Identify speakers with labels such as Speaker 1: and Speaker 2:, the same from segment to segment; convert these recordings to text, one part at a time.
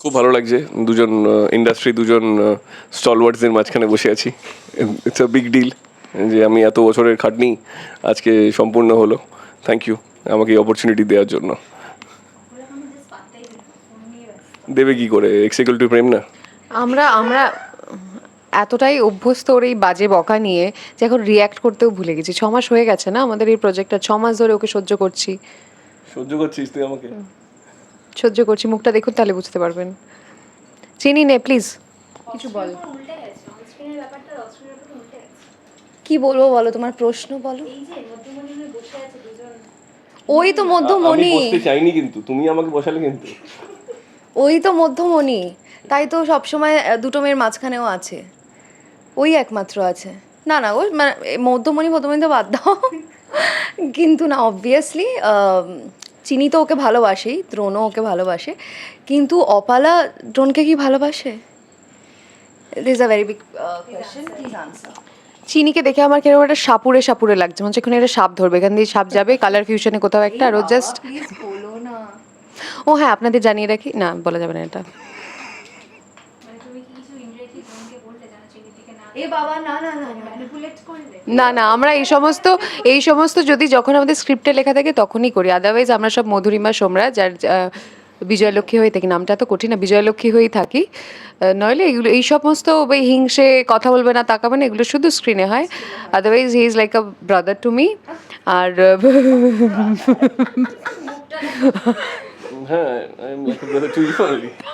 Speaker 1: খুব ভালো লাগছে। দুজন ইন্ডাস্ট্রি দুজন স্টলওয়ার্ডসদের মাঝখানে বসে আছি। ইটস আ বিগ ডিল যে আমি এত বছরের খাটনি আজকে সম্পূর্ণ হলো। থ্যাংক ইউ আমাকে এই অপরচুনিটি দেওয়ার জন্য। দেবে কি করে? এক্সিকিউল টু প্রেম না?
Speaker 2: আমরা আমরা এতটাই অভ্যস্ত ওর এই বাজে বকা নিয়ে যে এখন রিয়্যাক্ট করতেও ভুলে গেছি। ছ মাস হয়ে গেছে না আমাদের এই প্রজেক্টটা ছমাস ধরে ওকে সহ্য করছি।
Speaker 1: সহ্য করছিস তুই আমাকে?
Speaker 2: সহ্য করছি মুখটা দেখুন তাহলে বুঝতে পারবেন। চিনি নে প্লিজ কিছু বল।
Speaker 3: কি বলব বলো তোমার প্রশ্ন বলো।
Speaker 4: এই যে মধ্যমণি বসে আছে দুজন।
Speaker 3: ওই তো মধ্যমণি।
Speaker 1: বসতে চাইনি কিন্তু তুমি আমাকে বসালে কিন্তু।
Speaker 3: ওই তো মধ্যমণি তাই তো সবসময় দুটো মেয়ের মাঝখানেও আছে। ওই একমাত্র আছে। না না ও মানে মধ্যমণি মধ্যমণি তো বাদ দাও। কিন্তু না অবভিয়াসলি চিনি তো ওকে ভালোবাসেই দ্রোণও ওকে ভালোবাসে কিন্তু অপালা দ্রোণকে কি ভালোবাসে? This a very big question please answer
Speaker 2: চিনিকে দেখে আমার কীরকম একটা সাপুরে সাপুরে লাগছে মনে হচ্ছে এখানে একটা সাপ ধরবে এখান দিয়ে সাপ যাবে কালার ফিউশনে কোথাও একটা আর ও জাস্ট ও হ্যাঁ আপনাদের জানিয়ে রাখি না বলা যাবে না এটা
Speaker 4: মানে তুমি কি কিছু ইনডিরেক্টলি বোনকে বললে যেন চিনির দিকে না
Speaker 3: না না না না
Speaker 4: ম্যানিপুলেট করলে
Speaker 2: না না আমরা এই সমস্ত এই সমস্ত যদি যখন আমাদের স্ক্রিপ্টে লেখা থাকে তখনই করি। আদারওয়াইজ আমরা সব মধুরিমা সোমরাজ আর আহ, বিজয়লক্ষ্মী হয়ে থাকি। নামটা তো কঠিন না বিজয়লক্ষ্মী হয়েই থাকি। নইলে এগুলো এই সমস্ত ওই হিংসে কথা বলবে না তাকাবে না এগুলো শুধু স্ক্রিনে হয়। Otherwise he is like a brother to me আর
Speaker 1: হ্যাঁ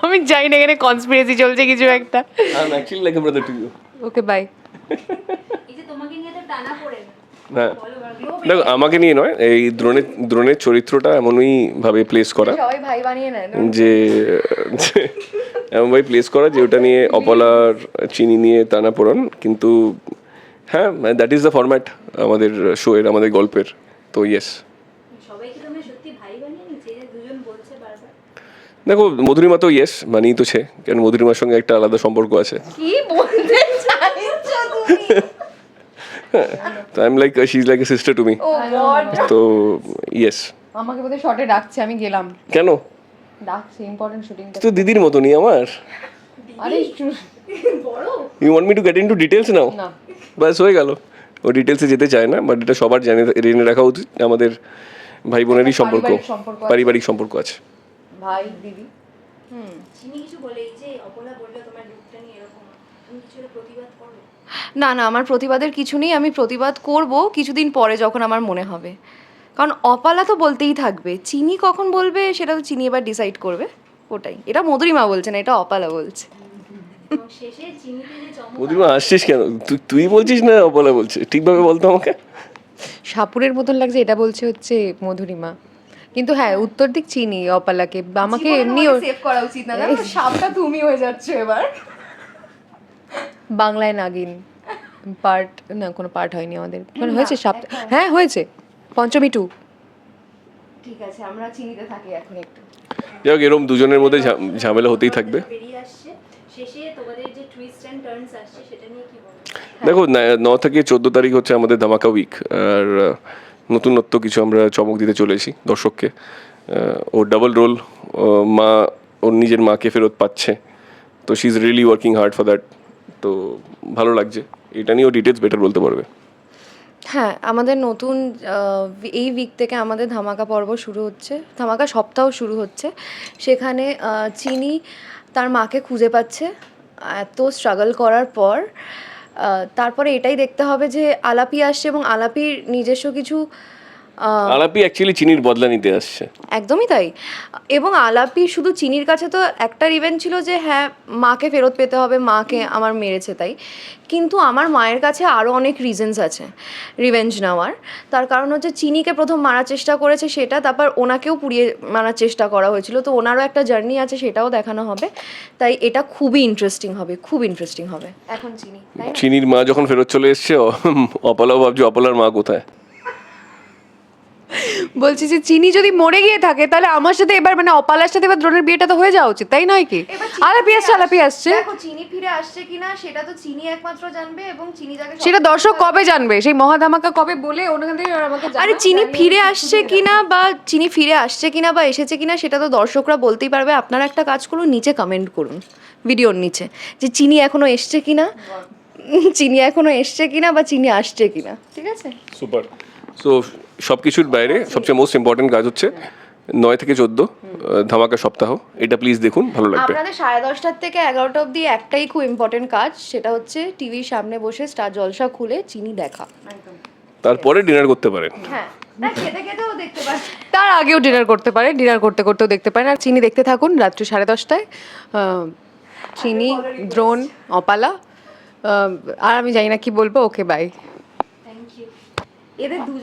Speaker 2: আমি জানি না এখানে কনস্পিরেসি চলছে কিছু একটা। ওকে বাই
Speaker 4: এই যে তোমাকে নিয়ে তো টানা পড়ে। না
Speaker 1: হ্যাঁ দেখো আমাকে নিয়ে নয় এই দ্রোণের দ্রোণের চরিত্রটা এমনই ভাবে প্লেস করা।
Speaker 3: সবাই ভাই বানিয়ে নেয়
Speaker 1: যে যে এমনভাবে প্লেস করা যে ওটা নিয়ে অপলার চিনি নিয়ে টানা পড়ান। কিন্তু হ্যাঁ দ্যাট ইজ দ্য ফরম্যাট আমাদের শোয়ের আমাদের গল্পের। তো ইয়েস দেখো মধুরিমা তো ইয়েস মানিয়ে তো ছে কারণ মধুরিমার সঙ্গে একটা আলাদা সম্পর্ক আছে।
Speaker 3: কি বলতে
Speaker 1: I am like she is like a sister to me তো ইয়েস
Speaker 2: আমাকে বোধহয় শর্টে ডাকছে আমি গেলাম।
Speaker 1: কেন?
Speaker 2: ডাকছে ইম্পর্টেন্ট শুটিংটা
Speaker 1: তো দিদির মতনই আমার।
Speaker 2: আরে
Speaker 4: বড়?
Speaker 1: You want me to get into details now
Speaker 2: না।
Speaker 1: ব্যাস হয়ে গেল। ও ডিটেলসে যেতে চায় না বাট এটা সবার জেনে জেনে রাখা উচিত আমাদের ভাই বোনেরই সম্পর্ক।
Speaker 2: পারিবারিক সম্পর্ক আছে। ভাই দিদি।
Speaker 4: চিনি কিছু বলে এই যে অপলা বলল তোমার লুকটা নিয়ে এরকম
Speaker 3: না না আমার প্রতিবাদের কিছু নেই। আমি প্রতিবাদ করব কিছুদিন পরে যখন আমার মনে হবে। কারণ অপালা তো বলতেই থাকবে। চিনি কখন বলবে সেটা তো চিনি এবার ডিসাইড করবে। ওটাই। এটা মধুরিমা বলছে না এটা অপালা বলছে।
Speaker 4: এবং শেষে চিনিতে যে চমক
Speaker 1: মধুরিমা আসছিস কেন? তুই তুই বলছিস না বলা বলছে? ঠিকভাবে বলতো আমাকে।
Speaker 2: সাপুরের মতন লাগছে এটা বলছে হচ্ছে মধুরিমা। কিন্তু হ্যাঁ উত্তর দিক চিনি অপালাকে। আমাকে এমনি
Speaker 3: সেভ করা উচিত না। জানো? সাপটা তুমি হয়ে যাচ্ছে এবার।
Speaker 2: বাংলায় নাগিন। পার্ট না কোনো পার্ট হয়নি আমাদের। মানে হয়েছে সাপ হ্যাঁ হয়েছে। পঞ্চমী টু
Speaker 3: ঠিক আছে আমরা চিনিতে থাকি এখন একটু।
Speaker 1: যাই হোক এরকম দুজনের মধ্যে ঝা- ঝামেলা হতেই থাকবে।
Speaker 4: বেরিয়ে আসছে। শেষে তোমাদের যে টুইস্ট অ্যান্ড টার্নস আসছে সেটা নিয়ে কি বলব?
Speaker 1: দেখো ন- থেকে চোদ্দ তারিখ হচ্ছে আমাদের ধামাকা উইক আর নতুনত্ব কিছু আমরা চমক দিতে চলেছি দর্শককে। ওর ডাবল রোল মা ওর নিজের মাকে ফেরত পাচ্ছে। তো she is really working hard for that তো ভালো লাগছে। এটা নিয়েও ডিটেলস বেটার বলতে পারবে।
Speaker 3: হ্যাঁ আমাদের নতুন এই উইক থেকে আমাদের ধামাকা পর্ব শুরু হচ্ছে। ধামাকা সপ্তাহ শুরু হচ্ছে। সেখানে চিনি তার মাকে খুঁজে পাচ্ছে। এত স্ট্রাগল করার পর তারপরে এটাই দেখতে হবে যে আলাপি আসছে এবং আলাপির নিজস্ব কিছু
Speaker 1: আলাপি অ্যাকচুয়ালি চিনির বদলা নিতে আসছে।
Speaker 3: একদমই তাই। এবং আলাপি শুধু চিনির কাছে তো একটা ইভেন্ট ছিল যে হ্যাঁ মাকে ফেরত পেতে হবে মাকে আমার মেরেছে তাই। কিন্তু আমার মায়ের কাছে আরও অনেক রিজনস আছে রিভেঞ্জ নেওয়ার। তার কারণ হচ্ছে চিনিকে প্রথম মারার চেষ্টা করেছে সেটা তারপর ওনাকেও পুড়িয়ে মারার চেষ্টা করা হয়েছিল। তো ওনারও একটা জার্নি আছে সেটাও দেখানো হবে। তাই এটা খুবই ইন্টারেস্টিং হবে খুব ইন্টারেস্টিং হবে। এখন চিনি
Speaker 1: চিনির মা যখন ফেরত চলে এসছে অপলাও ভাবছে অপলার মা কোথায়?
Speaker 2: বলছি যে চিনি যদি মরে গিয়ে থাকে তাহলে আমার সাথে এবার মানে অপালার সাথে এবার দ্রোণের বিয়েটা তো হয়ে যাওয়া উচিত তাই নয় কি? আলাপি আসছে আলাপি আসছে।
Speaker 3: দেখো চিনি ফিরে আসছে কিনা সেটা তো চিনি একমাত্র জানবে এবং চিনি যাকে
Speaker 2: সেটা দর্শক কবে জানবে? সেই মহাধামাকা কবে বলে ওখান থেকে আমাকে
Speaker 3: আরে চিনি ফিরে আসছে কিনা বা চিনি ফিরে আসছে কিনা বা এসেছে কিনা সেটা তো দর্শকরা বলতেই পারবে। আপনারা একটা কাজ করুন নিচে কমেন্ট করুন ভিডিওর নিচে যে চিনি এখনও এসছে কিনা চিনি এখনও এসছে কিনা বা চিনি আসছে কিনা ঠিক আছে?
Speaker 1: সুপার সো সব কিছুর বাইরে সবচেয়ে মোস্ট ইম্পর্টেন্ট কাজ হচ্ছে নয় থেকে চোদ্দ ধামাকা সপ্তাহ। এটা প্লিজ দেখুন ভালো লাগবে।
Speaker 3: আপনাদের সাড়ে দশটার থেকে এগারোটা অবধি একটাই খুব ইম্পর্টেন্ট কাজ সেটা হচ্ছে টিভির সামনে বসে স্টার জলসা খুলে চিনি দেখা।
Speaker 1: তারপরে ডিনার করতে পারেন।
Speaker 3: হ্যাঁ। না খেতে খেতেও দেখতে পাচ্ছি
Speaker 2: তার আগেও ডিনার করতে পারে ডিনার করতে করতেও দেখতে পারেন। আর চিনি দেখতে থাকুন রাত্রি সাড়ে দশটায় চিনি দ্রোন অপালা আর আমি জানি না কি বলব ওকে বাই
Speaker 3: এদের দুজন